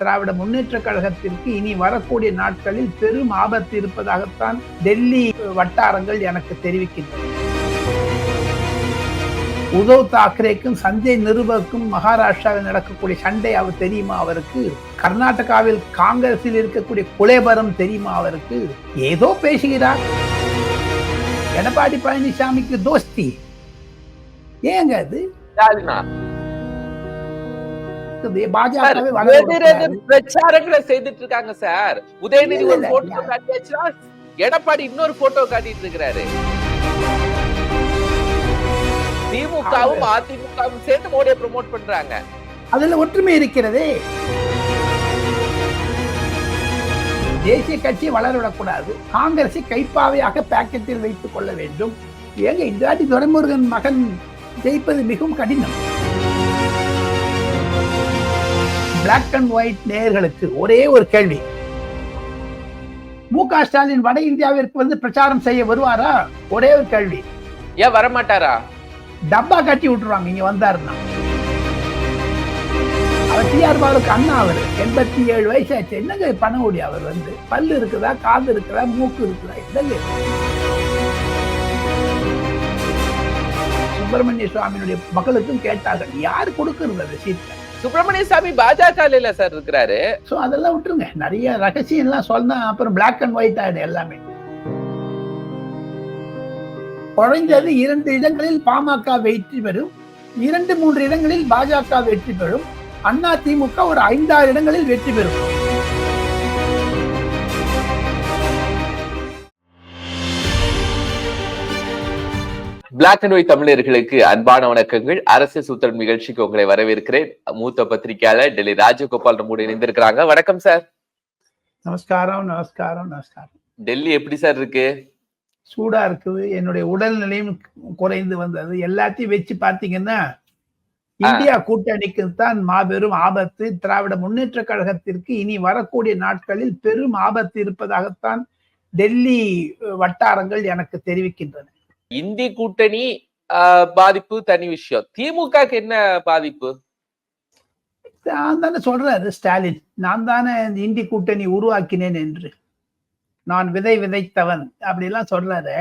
திராவிட முன்னேற்ற கழகத்திற்கு இனி வரக்கூடிய நாட்களில் பெரும் ஆபத்து இருப்பதாகத்தான் டெல்லி வட்டாரங்கள் எனக்கு தெரிவிக்கின்றன. உத்தவ் தாக்கரேக்கும் சஞ்சய் நிருபருக்கும் மகாராஷ்டிராவில் நடக்கக்கூடிய சண்டை அவர் தெரியுமா அவருக்கு? கர்நாடகாவில் காங்கிரஸில் இருக்கக்கூடிய குலேபரம் தெரியுமா அவருக்கு? ஏதோ பேசுகிறார். எடப்பாடி பழனிசாமிக்கு தோஸ்தி. ஏங்க அது? இது பாஜகவை. பிரச்சாரங்களை செய்துட்டு இருக்காங்க சார். உதயநிதி ஒரு போட்டோ. காட்டியாச்சுன்னா எடப்பாடி இன்னொரு போட்டோ காட்டிட்டு இருக்கிறாரு திமுகவும் அதிமுகவும் சேர்ந்து மோடியை ப்ரோமோட் பண்றாங்க. அதுல ஒற்றுமை இருக்கிறதே. தேசிய கட்சியை வளர விடக்கூடாது. காங்கிரஸை கைப்பாவையாக பாக்கெட்டில் வைத்துக் கொள்ள வேண்டும். ஏங்க இந்த வாட்டி துரைமுருகன் மகன் ஜெயிப்பது மிகவும் கடினம். பிளாக் அண்ட் ஒயிட் நேயர்களுக்கு ஒரே ஒரு கேள்வி. மு க ஸ்டாலின் வட இந்தியாவிற்கு வந்து பிரச்சாரம் செய்ய வருவாரா? ஒரே ஒரு கேள்வி. ஏன் வரமாட்டாரா? டப்பா கட்டி விட்டுருவாங்க இங்க வந்தாருன்னா. அவர் டிஆர் பாலுக்கு அண்ணா அவர். எண்பத்தி ஏழு வயசு ஆச்சு என்னங்க பண்ண முடியும் அவர் வந்து? பல்லு இருக்குதா காது இருக்குதா மூக்கு இருக்குதா? என்னங்க சுப்பிரமணிய சுவாமியினுடைய மகளுக்கும் கேட்டார்கள் யார் கொடுக்கறது அந்த சீட்டை? சுப்பிரமணிய சாமி பாஜக இல்ல சார் இருக்கிறாரு. சோ அதெல்லாம் விட்டுருங்க. நிறைய ரகசியம் எல்லாம் சொன்னா அப்புறம் பிளாக் அண்ட் ஒயிட் ஆயிடு எல்லாமே. குறைந்தது இரண்டு இடங்களில் பாமக வெற்றி பெறும். இரண்டு மூன்று இடங்களில் பாஜக வெற்றி பெறும். அண்ணா திமுக ஒரு ஐந்தாறு இடங்களில் வெற்றி பெறும். பிளாக் அண்ட் ஒயிட் தமிழர்களுக்கு அன்பான வணக்கங்கள். அரசு சூத்தல் நிகழ்ச்சிக்கு உங்களை வரவேற்கிறேன். மூத்த பத்திரிகையாளர் டெல்லி ராஜகோபால் நம்மோடு இணைந்திருக்கிறாங்க. வணக்கம் சார் நமஸ்காரம் நமஸ்காரம் நமஸ்காரம். டெல்லி எப்படி சார் இருக்கு? சூடா இருக்குது. என்னுடைய உடல்நிலையும் குறைந்து வந்தது. எல்லாத்தையும் வச்சு பார்த்தீங்கன்னா இந்தியா கூட்டணிக்கு தான் மாபெரும் ஆபத்து. திராவிட முன்னேற்ற கழகத்திற்கு இனி வரக்கூடிய நாட்களில் பெரும் ஆபத்து இருப்பதாகத்தான் டெல்லி வட்டாரங்கள் எனக்கு தெரிவிக்கின்றன. இந்தி கூட்டணி ஆஹ், பாதிப்பு தனி விஷயம். திமுகக்கு என்ன பாதிப்பு? நான் தானே சொல்றாரு ஸ்டாலின். நான் தானே இந்த இந்தி கூட்டணி உருவாக்கினேன் என்று. நான் விதை விதைத்தவன் அப்படிலாம் சொல்றாரு.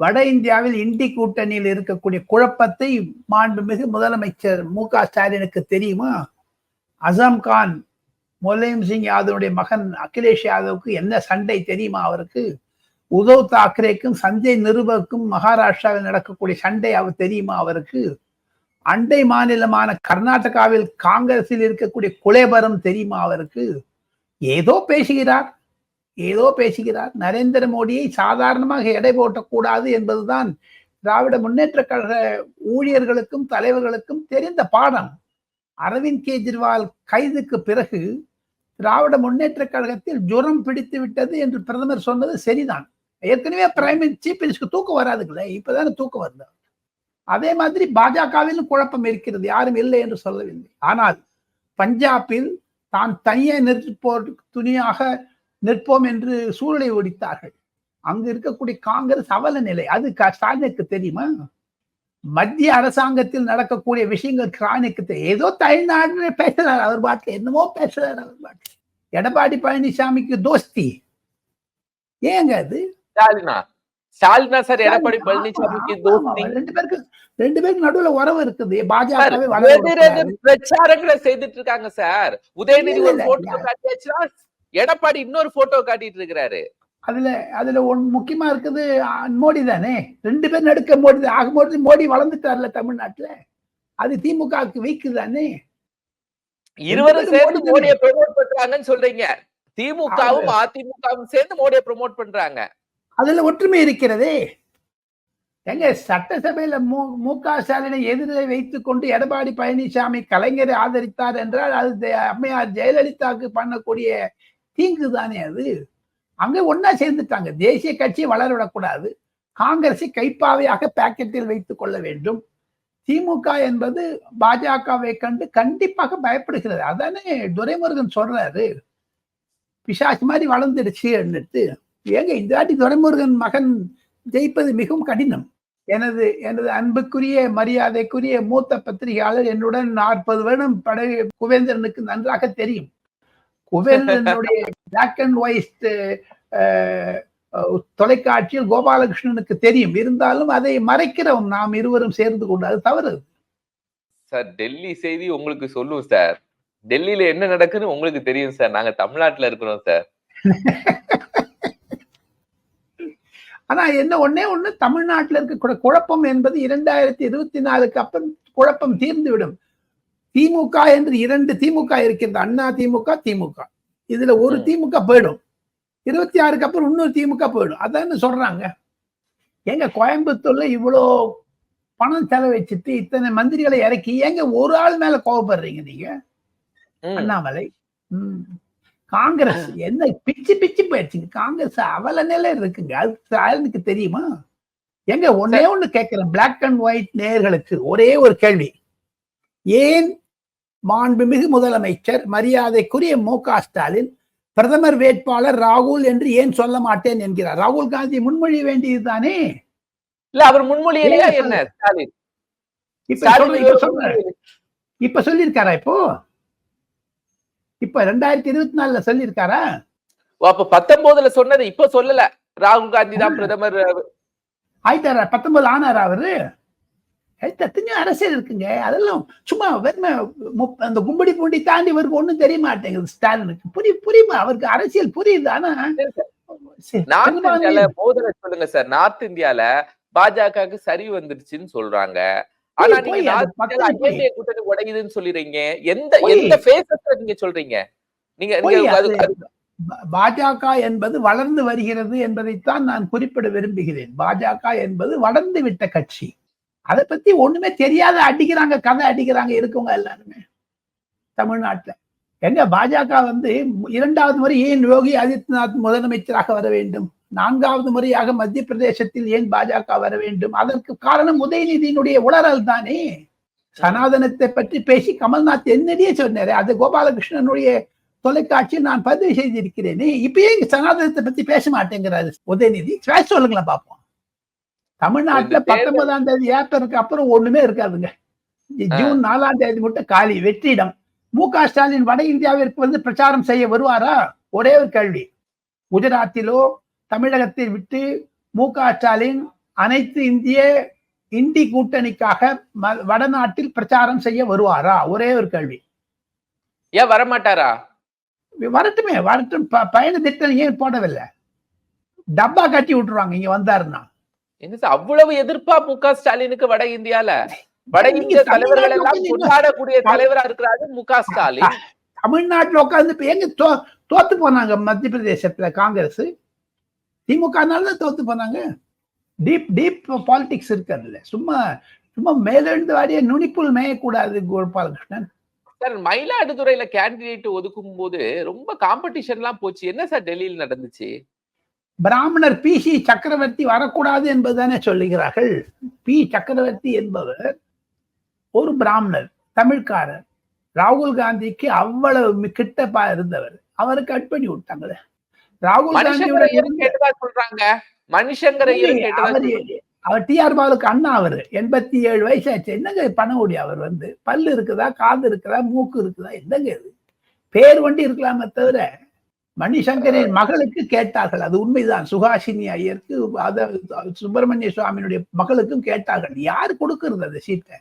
வட இந்தியாவில் இந்தி கூட்டணியில் இருக்கக்கூடிய குழப்பத்தை மாண்புமிகு முதலமைச்சர் மு க ஸ்டாலினுக்கு தெரியுமா? அசாம் கான் முலாயம் சிங் யாதவனுடைய மகன் அகிலேஷ் யாதவுக்கு என்ன சண்டை தெரியுமா அவருக்கு? உத்தவ் தாக்கரேக்கும் சஞ்சய் நிருபருக்கும் மகாராஷ்டிராவில் நடக்கக்கூடிய சண்டை அவர் தெரியுமா அவருக்கு? அண்டை மாநிலமான கர்நாடகாவில் காங்கிரஸில் இருக்கக்கூடிய குலேபரம் தெரியுமா அவருக்கு? ஏதோ பேசுகிறார். ஏதோ பேசுகிறார். நரேந்திர மோடியை சாதாரணமாக எடை போட்டக்கூடாது என்பதுதான் திராவிட முன்னேற்ற கழக ஊழியர்களுக்கும் தலைவர்களுக்கும் தெரிந்த பாடம். அரவிந்த் கெஜ்ரிவால் கைதுக்கு பிறகு திராவிட முன்னேற்ற கழகத்தில் ஜுரம் பிடித்து விட்டது என்று பிரதமர் சொன்னது சரிதான். ஏற்கனவே பிரைம் சீஃப் மினிஸ்டருக்கு தூக்கம் வராதுங்களே இப்பதானே தூக்கம் வருது. அதே மாதிரி பாஜகவிலும் குழப்பம் இருக்கிறது யாரும் இல்லை என்று சொல்லவில்லை. ஆனால் பஞ்சாபில் தான் தனியே நிற்போர் துணியாக நிற்போம் என்று சூழலை ஒடித்தார்கள். அங்கு இருக்கக்கூடிய காங்கிரஸ் அவல நிலை அது ஸ்டாலினுக்கு தெரியுமா? மத்திய அரசாங்கத்தில் நடக்கக்கூடிய விஷயங்கள் ஸ்டாலினுக்கு தெ- ஏதோ தமிழ்நாடு பேசுறாரு அவர் பாட்டில் என்னமோ பேசுறாரு அவர் பாட்டில். எடப்பாடி பழனிசாமிக்கு தோஸ்தி. ஏங்க அது? ஸ்டாலினா? ஸ்டாலினா சார் எடப்பாடி பழனிசாமிக்கு. ரெண்டு பேருக்கு ரெண்டு பேருக்கு நடுவுல உறவு இருக்குது. எதிரெதிர் பிரச்சாரங்களை செய்துட்டு இருக்காங்க சார். உதயநிதி ஒரு போட்டோ காட்டியாச்சுன்னா எடப்பாடி இன்னொரு போட்டோ காட்டிட்டு இருக்கிறாரு அதுல அதுல ஒன் முக்கியமா இருக்குது மோடி தானே? ரெண்டு பேர் நடுக்க மோடி தான். ஆகும்போது மோடி வளர்ந்துட்டார்ல தமிழ்நாட்டுல? அது திமுகவுக்கு வீக்கு தானே? இருவரும் சேர்ந்து மோடி மோடியை ப்ரோமோட் பண்றாங்கன்னு சொல்றீங்க. திமுகவும் அதிமுகவும் சேர்ந்து மோடியை ப்ரோமோட் பண்றாங்க. அதுல ஒற்றுமை இருக்கிறதே. எங்க சட்டசபையில மு மு க ஸ்டாலினை எதிரே வைத்துக் கொண்டு எடப்பாடி பழனிசாமி கலைஞரை ஆதரித்தார் என்றால் அது தே- அம்மையார் ஜெயலலிதாவுக்கு பண்ணக்கூடிய தீங்கு தானே அது? அங்க ஒன்னா சேர்ந்துட்டாங்க. தேசிய கட்சியை வளர விடக்கூடாது காங்கிரஸை கைப்பாவையாக பாக்கெட்டில் வைத்துக் கொள்ள வேண்டும். திமுக என்பது பாஜகவை கண்டு கண்டிப்பாக பயப்படுகிறது. அதானே துரைமுருகன் சொல்றாரு. பிசாசு மாதிரி வளர்ந்துடுச்சு என்னட்டு. ஏங்க இந்த வாட்டி துரைமுருகன் மகன் ஜெயிப்பது மிகவும் கடினம். எனது எனது அன்புக்குரிய மரியாதைக்குரிய மூத்த பத்திரிகையாளர் என்னுடன் நாற்பது வருடம் படை குவேந்திரனுக்கு நன்றாக தெரியும். குவேந்திரனுடைய பிளாக் அண்ட் ஒயிட் தொலைக்காட்சியில் கோபாலகிருஷ்ணனுக்கு தெரியும். இருந்தாலும் அதை மறைக்கிறோம். நாம் இருவரும் சேர்ந்து கொண்டு. அது தவறு. சார் டெல்லி செய்தி உங்களுக்கு சொல்லும் சார். டெல்லியில என்ன நடக்குன்னு உங்களுக்கு தெரியும் சார். நாங்க தமிழ்நாட்டுல இருக்கிறோம் சார். ஆனா என்ன ஒண்ணே ஒண்ணு தமிழ்நாட்டில் இருக்கக்கூடிய குழப்பம் என்பது இரண்டாயிரத்தி இருபத்தி நாலுக்கு அப்புறம் குழப்பம் தீர்ந்து விடும் திமுக என்று இரண்டு திமுக இருக்கின்ற அண்ணா திமுக திமுக. இதுல ஒரு. திமுக போயிடும். இருபத்தி ஆறுக்கு அப்புறம் இன்னொரு திமுக போயிடும். அதான்னு சொல்றாங்க. எங்க கோயம்புத்தூர்ல இவ்வளோ பணம் செலவழிச்சிட்டு இத்தனை மந்திரிகளை இறக்கி ஏங்க ஒரு ஆள் மேல கோவப்படுறீங்க நீங்க. அண்ணாமலை. ம். காங்கிரஸ் என்ன பிச்சு பிச்சு போயிடுச்சுங்க. காங்கிரஸ் அவல நிலை இருக்குங்க. அது ஸ்டாலினுக்கு தெரியுமா? எங்க ஒன்னே ஒண்ணு கேட்கிறேன். பிளாக் அண்ட் ஒயிட் நேயர்களுக்கு ஒரே ஒரு கேள்வி. ஏன் மாண்புமிகு முதலமைச்சர் மரியாதைக்குரிய மு க ஸ்டாலின் பிரதமர் வேட்பாளர் ராகுல் என்று ஏன் சொல்ல மாட்டேன் என்கிறார்? ராகுல் காந்தி முன்மொழி வேண்டியதுதானே இல்ல அவர் முன்மொழியிலையா என்ன ஸ்டாலின்? இப்ப இப்ப சொல்லியிருக்காரா இப்போ? இப்ப ரெண்டாயிரத்தி இருபத்தி நாலுல சொல்லியிருக்காரா? அப்ப பத்தொன்பதுல சொன்னது இப்ப சொல்லல. ராகுல் காந்தி தான் பிரதமர் ஆயிட்டாரா? பத்தொன்பது ஆனாரா அவரு? எத்தனையோ அரசியல் இருக்குங்க. அதெல்லாம் சும்மா வெறுமை அந்த கும்படி பூண்டி தாண்டி இவருக்கு ஒண்ணும் தெரிய மாட்டேங்குது ஸ்டாலினுக்கு. புரிய புரியுமா? அவருக்கு அரசியல் புரியுது. ஆனா நார்த் இந்தியால மோதல சொல்லுங்க சார். நார்த் இந்தியால பாஜகவுக்கு சரி வந்துருச்சுன்னு சொல்றாங்க. ஆனா நீங்க. ஐஎன்ஏ கூட்டணி உடையுதுன்னு சொல்லிடுறீங்க எந்த. எந்த பேசஸ்ல நீங்க சொல்றீங்க? நீங்க பாஜக என்பது வளர்ந்து வருகிறது என்பதைத்தான் நான் குறிப்பிட விரும்புகிறேன். பாஜக என்பது வளர்ந்து விட்ட கட்சி. அதை பத்தி ஒண்ணுமே தெரியாத அடிக்கிறாங்க கதை அடிக்கிறாங்க இருக்கவங்க எல்லாருமே. தமிழ்நாட்டுல. எங்க பாஜக வந்து இரண்டாவது முறை ஏன் யோகி ஆதித்யநாத் முதலமைச்சராக வர வேண்டும்? நான்காவது முறையாக மத்திய பிரதேசத்தில் ஏன் பாஜக வர வேண்டும்? அதற்கு காரணம் உதயநிதியினுடைய உளறல் தானே? சனாதனத்தை பற்றி பேசி கமல்நாத் என்னடியே சொன்னாரு. அது கோபாலகிருஷ்ணனுடைய தொலைக்காட்சியில் நான் பதிவு செய்திருக்கிறேனே. இப்பயே சனாதனத்தை பத்தி பேச மாட்டேங்கிறாரு உதயநிதி. பேச சொல்லுங்களேன் பார்ப்போம் தமிழ்நாட்டுல பத்தொன்பதாம் தேதி ஏப்ரலுக்கு அப்புறம் ஒண்ணுமே இருக்காதுங்க. ஜூன் நாலாம் தேதி மட்டும் காலி வெற்றிடம். மு க ஸ்டாலின் வட இந்தியாவிற்கு வந்து பிரச்சாரம் செய்ய வருவாரா? ஒரே ஒரு கேள்வி. குஜராத்திலோ தமிழகத்தை விட்டு மு க ஸ்டாலின் அனைத்து இந்திய இந்தி கூட்டணிக்காக வடநாட்டில் பிரச்சாரம் செய்ய வருவாரா? ஒரே ஒரு கேள்வி. ஏன் வரமாட்டாரா? வரட்டுமே வரட்டும். பயண திட்டம் ஏன் போடவில்லை? டப்பா கட்டி விட்டுருவாங்க இங்க வந்தாருன்னா. என்ன அவ்வளவு எதிர்ப்பா மு க ஸ்டாலினுக்கு வட இந்தியால? வட இந்திய தலைவர்கள் எல்லாம் கொண்டாடக்கூடிய தலைவரா இருக்கிறாரு மு க ஸ்டாலின் தமிழ்நாட்டுல உட்கார்ந்து இப்ப எங்க தோ தோத்து போனாங்க மத்திய பிரதேசத்துல காங்கிரஸ்? திமுகனால தான் தோத்து போனாங்க. டீப் டீப் பாலிடிக்ஸ் இருக்கு அதுல சும்மா சும்மா மேலெழுந்து வாரிய நுனிப்புல் மேயக்கூடாது கோபாலகிருஷ்ணன். சார் மயிலாடுதுறையில கேண்டிடேட் ஒதுக்கும் போது ரொம்ப காம்படிஷன் எல்லாம் போச்சு. என்ன சார் டெல்லியில் நடந்துச்சு? பிராமணர் பி சி சக்கரவர்த்தி வரக்கூடாது என்பதுதானே சொல்லுகிறார்கள். பி சக்கரவர்த்தி என்பவர் ஒரு பிராமணர் தமிழ்காரர் ராகுல் காந்திக்கு அவ்வளவு கிட்டப்பா இருந்தவர். அவரை கட் பண்ணி விட்டாங்களே ராகுல் காந்தியோட சொல்றாங்க? மனுஷங்கரை அவர் டிஆர் பாலுக்கு அண்ணா அவர். எண்பத்தி ஏழு வயசு ஆச்சு. என்னங்க பண்ண முடியும் அவர் வந்து? பல்லு இருக்குதா? காது இருக்குதா? மூக்கு இருக்குதா? என்னங்க இது? பேர் வண்டி இருக்கலாமே தவிர மணிசங்கரின் மகளுக்கு கேட்டார்கள். அது உண்மைதான். சுகாசினி ஐயருக்கு அதாவது சுப்பிரமணிய சுவாமியினுடைய மகளுக்கும் கேட்டார்கள். யார் கொடுக்கறது அந்த சீட்டை?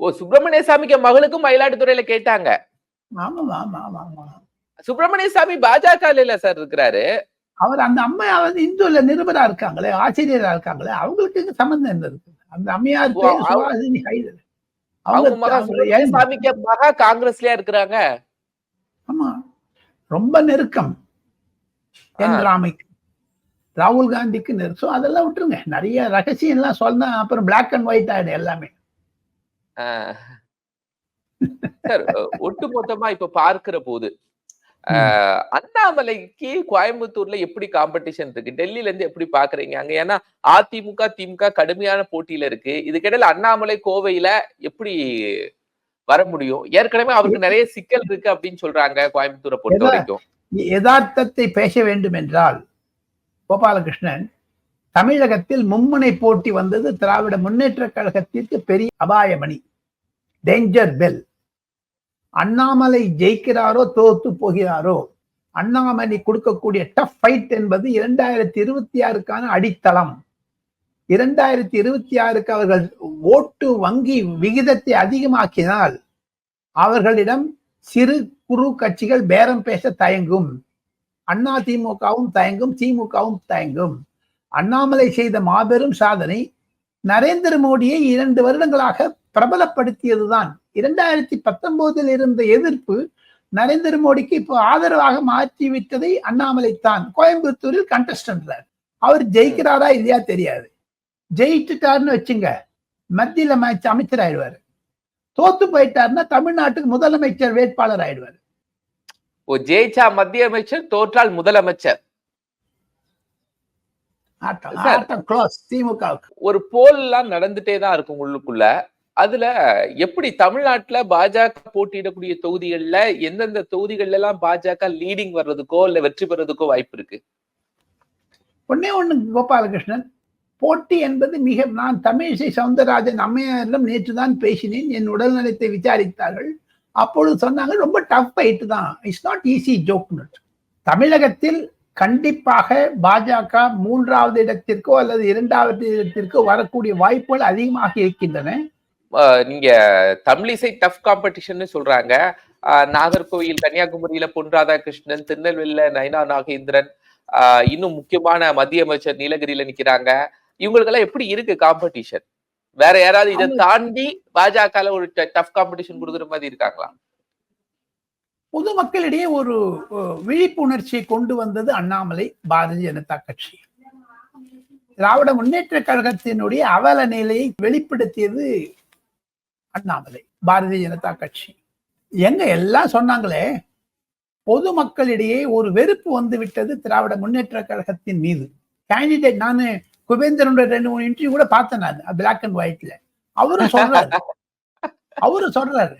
ஓ சுப்பிரமணிய சாமிக்கு மகளுக்கும் மயிலாடுதுறையில கேட்டாங்க. சுப்பிரமணிய சாமி பாஜக சார் இருக்கிறாரு. அவர் அந்த அம்மா வந்து இந்துல நிருபரா இருக்காங்களே ஆசிரியரா இருக்காங்களே அவங்களுக்கு சம்பந்தம் என்ன இருக்கு? அந்த அம்மையார் அவங்க- மகா காங்கிரஸ்லயா இருக்கிறாங்க? ஆமா. ரொம்ப நெருக்கம். என். ராமைக்கு ராகுல் காந்திக்கு நெரு- so அதெல்லாம் விட்டுருங்க. நிறைய ரகசியம் எல்லாம் சொன்னா அப்புறம் பிளாக் அண்ட் ஒயிட் ஆயிடும் எல்லாமே. சார் ஒட்டுமொத்தமா இப்ப பார்க்கிற போது அண்ணாமலைக்கு கோயம்புத்தூர்ல எப்படி காம்படிஷன் இருக்கு? டெல்லியில இருந்து எப்படி பாக்குறீங்க அங்க ஏன்னா அதிமுக திமுக கடுமையான போட்டியில இருக்கு. இதுக்கிடையில அண்ணாமலை கோவையில எப்படி வர முடியும்? ஏற்கனவே அவருக்கு நிறைய சிக்கல் இருக்கு அப்படின்னு சொல்றாங்க கோயம்புத்தூரை பொறுத்த வரைக்கும். யதார்த்தத்தை பேச வேண்டும் என்றால் கோபாலகிருஷ்ணன் தமிழகத்தில் மும்முனை போட்டி வந்தது திராவிட முன்னேற்ற கழகத்திற்கு பெரிய அபாயமணி. டேஞ்சர் பெல் அண்ணாமலை ஜெயிக்கிறாரோ தோத்து போகிறாரோ அண்ணாமலை கொடுக்கக்கூடிய டஃப் ஃபைட் என்பது இரண்டாயிரத்தி இருபத்தி ஆறுக்கான அடித்தளம். இரண்டாயிரத்தி இருபத்தி ஆறுக்கு அவர்கள் ஓட்டு வங்கி விகிதத்தை அதிகமாக்கினால் அவர்களிடம் சிறு குறு கட்சிகள் பேரம் பேச தயங்கும். அண்ணா திமுகவும் தயங்கும் திமுகவும் தயங்கும். அண்ணாமலை செய்த மாபெரும் சாதனை நரேந்திர மோடியை இரண்டு வருடங்களாக பிரபலப்படுத்தியதுதான். இரண்டாயிரத்தி பத்தொன்பதில் இருந்த எதிர்ப்பு நரேந்திர மோடிக்கு இப்போ ஆதரவாக மாற்றி விட்டதை அண்ணாமலை தான் கோயம்புத்தூரில் கண்டஸ்டன்ட் அவர் ஜெயிக்கிறாரா இல்லையா தெரியாது. ஜெயிச்சுட்டாருன்னு வச்சுங்க மத்தியில் அமைச்ச அமைச்சர் ஆயிடுவாரு தோத்து போயிட்டாருன்னா தமிழ்நாட்டுக்கு முதலமைச்சர் வேட்பாளர் ஆயிடுவார் ஓ ஜெயிச்சா மத்திய அமைச்சர் தோற்றால் முதலமைச்சர். ஒரு போல் எல்லாம் நடந்துட்டே தான் இருக்கும் உள்ளுக்குள்ள. அதுல எப்படி தமிழ்நாட்டுல பாஜக போட்டியிடக்கூடிய தொகுதிகள்ல எந்தெந்த தொகுதிகள்ல எல்லாம் பாஜக லீடிங் வர்றதுக்கோ இல்ல வெற்றி பெறதுக்கோ வாய்ப்பு இருக்கு? ஒன்னே ஒண்ணு கோபாலகிருஷ்ணன். போட்டி என்பது மிக நான் தமிழிசை சவுந்தரராஜன் அம்மையாரிடம் நேற்று தான் பேசினேன். என் உடல்நலத்தை விசாரித்தார்கள். அப்பொழுது சொன்னாங்க ரொம்ப டஃப் ஃபைட்டு தான். இட்ஸ் நாட் ஈஸி ஜோக் தமிழகத்தில் கண்டிப்பாக பாஜக மூன்றாவது இடத்திற்கோ அல்லது இரண்டாவது இடத்திற்கோ வரக்கூடிய வாய்ப்புகள் அதிகமாக இருக்கின்றன. நீங்க தமிழிசை டஃப் காம்படிஷன் சொல்றாங்க. நாகர்கோவில் கன்னியாகுமரியில பொன் ராதாகிருஷ்ணன் திருநெல்வேலியில நயனா நாகேந்திரன் இன்னும் முக்கியமான மத்திய அமைச்சர் நீலகிரியில நிக்கிறாங்க. இவங்களுக்கெல்லாம் எப்படி இருக்கு காம்படிஷன்? வேற யாராவது இதை தாண்டி பாஜகல ஒரு டஃப் காம்படிஷன் கொடுக்குற மாதிரி இருக்காங்களா? பொதுமக்களிடையே ஒரு விழிப்புணர்ச்சியை கொண்டு வந்தது அண்ணாமலை பாரதிய ஜனதா கட்சி. திராவிட முன்னேற்ற கழகத்தினுடைய அவல நிலையை வெளிப்படுத்தியது அண்ணாமலை பாரதிய ஜனதா கட்சி. எங்க எல்லாம் சொன்னாங்களே பொதுமக்களிடையே ஒரு வெறுப்பு வந்து விட்டது திராவிட முன்னேற்ற கழகத்தின் மீது. கேண்டிடேட் நான் குபேந்திரனுடைய ரெண்டு மூணு இன்டர்வியூ கூட பார்த்தேன் நான் பிளாக் அண்ட் ஒயிட்ல அவரும் சொல்றாரு. அவரும் சொல்றாரு.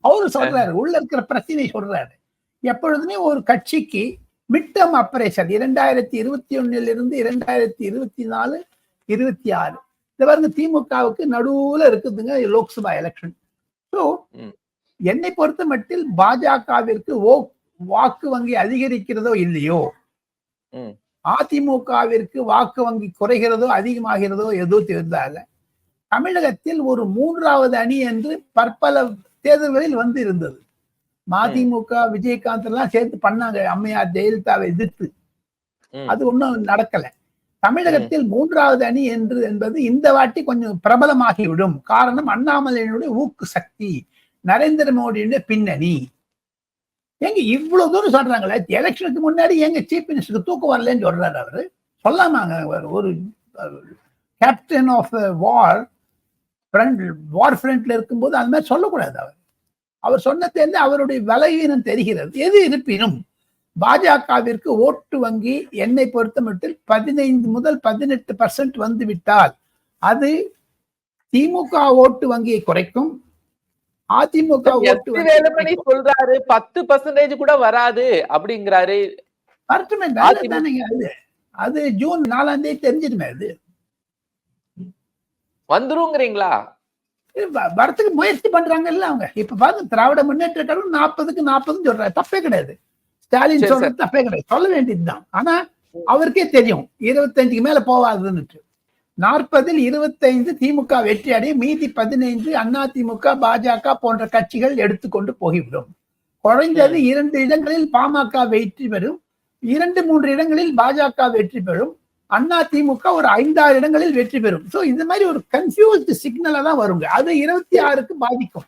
அவரு சொல்றாரு. உள்ள இருக்கிற பிரச்சனை சொல்றாரு. எப்பொழுதுமே ஒரு கட்சிக்கு மிட்டம் அப்ரேஷன் இரண்டாயிரத்தி இருபத்தி ஒன்னிலிருந்து இருந்து இரண்டாயிரத்தி இருபத்தி நாலு இருபத்தி ஆறு இந்த பாருங்க திமுகவுக்கு நடுவுல இருக்குதுங்க லோக்சபா எலெக்ஷன் ஸோ. என்னை பொறுத்த மட்டில் பாஜகவிற்கு ஓ வாக்கு வங்கி அதிகரிக்கிறதோ இல்லையோ. அதிமுகவிற்கு வாக்கு வங்கி குறைகிறதோ அதிகமாகிறதோ ஏதோ தெரிந்தால தமிழகத்தில் ஒரு மூன்றாவது அணி என்று பற்பல தேர்தல்களில் வந்து இருந்தது மதிமுக விஜயகாந்த் எல்லாம் சேர்த்து பண்ணாங்க அம்மையார் ஜெயலலிதாவை எதிர்த்து. அது ஒண்ணும் நடக்கல தமிழகத்தில் மூன்றாவது அணி என்று என்பது இந்த வாட்டி கொஞ்சம் பிரபலமாகிவிடும். காரணம் அண்ணாமலையினுடைய ஊக்கு சக்தி நரேந்திர மோடியுடைய பின்னணி. ஏங்க இவ்வளவு தூரம் சொல்றாங்களே எலெக்ஷனுக்கு முன்னாடி எங்க சீஃப் மினிஸ்டருக்கு தூக்கம் வரலன்னு சொல்றாரு அவரு? சொல்லாமாங்க ஒரு captain of war front war ஃப்ரண்ட்ல இருக்கும்போது அந்த மாதிரி சொல்லக்கூடாது அவர். அவர் சொன்னதிலிருந்து அவருடைய பலவீனம் தெரிகிறது. எது இருப்பினும் பாஜகவிற்கு ஓட்டு வங்கி என்னை பொறுத்த மட்டும் பதினைந்து முதல் பதினெட்டு பர்சன்ட் வந்து விட்டால் அது திமுக ஓட்டு வங்கியை குறைக்கும். அதிமுக ஓட்டு. வேலுமணி சொல்றாரு? பத்து பர்சன்டேஜ் கூட வராது அப்படிங்கிறாரு. வரட்டுமே அது. அது ஜூன் நாலாம் தேதி தெரிஞ்சிடுமே அது. வந்துருங்கிறீங்களா? வரத்துக்கு முயற்சி பண்றாங்கல்ல அவங்க. இப்ப பாருங்க திராவிட முன்னேற்ற கழகம் நாற்பதுக்கு நாற்பதுன்னு சொல்றாரு. தப்பே கிடையாது. ஸ்டாலின் சொல்றது தப்பே கிடையாது. சொல்ல வேண்டியதுதான் ஆனா அவருக்கே தெரியும் இருபத்தஞ்சுக்கு மேல போவாதுன்னுட்டு. நாற்பதில் இருபத்தைந்து திமுக வெற்றி அடைய மீதி பதினைந்து அண்ணா திமுக பாஜக போன்ற கட்சிகள் எடுத்துக்கொண்டு போய்விடும் குறைந்தது இரண்டு இடங்களில் பாமக வெற்றி பெறும். இரண்டு மூன்று இடங்களில் பாஜக வெற்றி பெறும். அண்ணா திமுக ஒரு ஐந்தாறு இடங்களில் வெற்றி பெறும். சோ இந்த மாதிரி ஒரு கன்ஃபியூஸ்டு சிக்னலா தான் வருங்க. அது இருபத்தி ஆறுக்கு பாதிக்கும்.